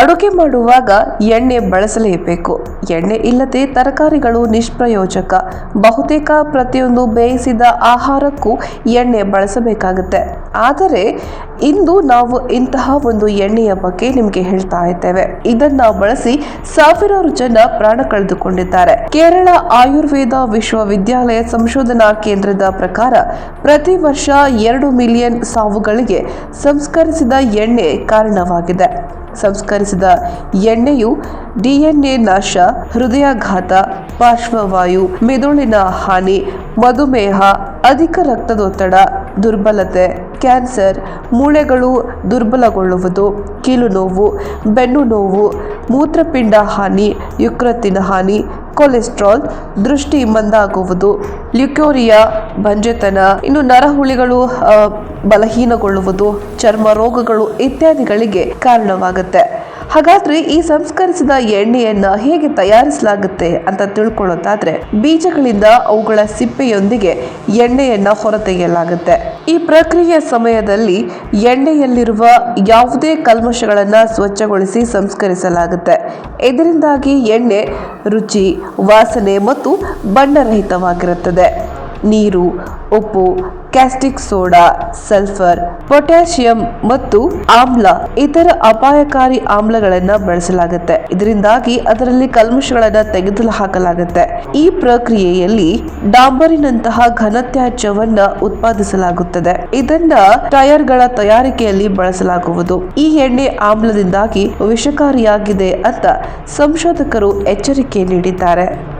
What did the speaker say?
ಅಡುಗೆ ಮಾಡುವಾಗ ಎಣ್ಣೆ ಬಳಸಲೇಬೇಕು. ಎಣ್ಣೆ ಇಲ್ಲದೆ ತರಕಾರಿಗಳು ನಿಷ್ಪ್ರಯೋಜಕ. ಬಹುತೇಕ ಪ್ರತಿಯೊಂದು ಬೇಯಿಸಿದ ಆಹಾರಕ್ಕೂ ಎಣ್ಣೆ ಬಳಸಬೇಕಾಗುತ್ತೆ. ಆದರೆ, ಇಂದು ನಾವು ಇಂತಹ ಒಂದು ಎಣ್ಣೆಯ ಬಗ್ಗೆ ನಿಮಗೆ ಹೇಳ್ತಾ ಇದ್ದೇವೆ. ಇದನ್ನ ಬಳಸಿ ಸಾವಿರಾರು ಜನ ಪ್ರಾಣ ಕಳೆದುಕೊಂಡಿದ್ದಾರೆ. ಕೇರಳ ಆಯುರ್ವೇದ ವಿಶ್ವವಿದ್ಯಾಲಯ ಸಂಶೋಧನಾ ಕೇಂದ್ರದ ಪ್ರಕಾರ ಪ್ರತಿ ವರ್ಷ ಎರಡು ಮಿಲಿಯನ್ ಸಾವುಗಳಿಗೆ ಸಂಸ್ಕರಿಸಿದ ಎಣ್ಣೆ ಕಾರಣವಾಗಿದೆ. ಸಂಸ್ಕರಿಸಿದ ಎಣ್ಣೆಯು ಡಿಎನ್ಎ ನಾಶ, ಹೃದಯಾಘಾತ, ಪಾರ್ಶ್ವವಾಯು, ಮೆದುಳಿನ ಹಾನಿ, ಮಧುಮೇಹ, ಅಧಿಕ ರಕ್ತದೊತ್ತಡ, ದುರ್ಬಲತೆ, ಕ್ಯಾನ್ಸರ್, ಮೂಳೆಗಳು ದುರ್ಬಲಗೊಳ್ಳುವುದು ಕೀಲು ನೋವು ಬೆನ್ನು ನೋವು ಮೂತ್ರಪಿಂಡ ಹಾನಿ, ಯಕೃತ್ತಿನ ಹಾನಿ ಕೊಲೆಸ್ಟ್ರಾಲ್ ದೃಷ್ಟಿ ಮಂದಾಗುವುದು ಲ್ಯುಕೋರಿಯಾ ಬಂಜೆತನ ಇನ್ನು ನರಹುಳಿಗಳು ಬಲಹೀನಗೊಳ್ಳುವುದು ಚರ್ಮ ರೋಗಗಳು ಇತ್ಯಾದಿಗಳಿಗೆ ಕಾರಣವಾಗುತ್ತೆ. ಹಾಗಾದ್ರೆ ಈ ಸಂಸ್ಕರಿಸಿದ ಎಣ್ಣೆಯನ್ನ ಹೇಗೆ ತಯಾರಿಸಲಾಗುತ್ತೆ ಅಂತ ತಿಳ್ಕೊಳ್ಳೋದಾದ್ರೆ, ಬೀಜಗಳಿಂದ ಅವುಗಳ ಸಿಪ್ಪೆಯೊಂದಿಗೆ ಎಣ್ಣೆಯನ್ನ ಹೊರತೆಗೆಯಲಾಗುತ್ತೆ. ಈ ಪ್ರಕ್ರಿಯೆಯ ಸಮಯದಲ್ಲಿ ಎಣ್ಣೆಯಲ್ಲಿರುವ ಯಾವುದೇ ಕಲ್ಮಶಗಳನ್ನ ಸ್ವಚ್ಛಗೊಳಿಸಿ ಸಂಸ್ಕರಿಸಲಾಗುತ್ತೆ. ಇದರಿಂದಾಗಿ ಎಣ್ಣೆ ರುಚಿ, ವಾಸನೆ ಮತ್ತು ಬಣ್ಣರಹಿತವಾಗಿರುತ್ತದೆ ನೀರು, ಉಪ್ಪು, ಕ್ಯಾಸ್ಟಿಕ್ ಸೋಡಾ, ಸಲ್ಫರ್, ಪೊಟ್ಯಾಷಿಯಂ ಮತ್ತು ಆಮ್ಲ, ಇತರ ಅಪಾಯಕಾರಿ ಆಮ್ಲಗಳನ್ನ ಬಳಸಲಾಗುತ್ತೆ. ಇದರಿಂದಾಗಿ ಅದರಲ್ಲಿ ಕಲ್ಮಶಗಳನ್ನ ತೆಗೆದು ಹಾಕಲಾಗುತ್ತೆ ಈ ಪ್ರಕ್ರಿಯೆಯಲ್ಲಿ ಡಾಂಬರಿನಂತಹ ಘನತ್ಯಾಜ್ಯವನ್ನ ಉತ್ಪಾದಿಸಲಾಗುತ್ತದೆ. ಇದನ್ನ ಟೈರ್ಗಳ ತಯಾರಿಕೆಯಲ್ಲಿ ಬಳಸಲಾಗುವುದು. ಈ ಎಣ್ಣೆ ಆಮ್ಲದಿಂದಾಗಿ ವಿಷಕಾರಿಯಾಗಿದೆ ಅಂತ ಸಂಶೋಧಕರು ಎಚ್ಚರಿಕೆ ನೀಡಿದ್ದಾರೆ.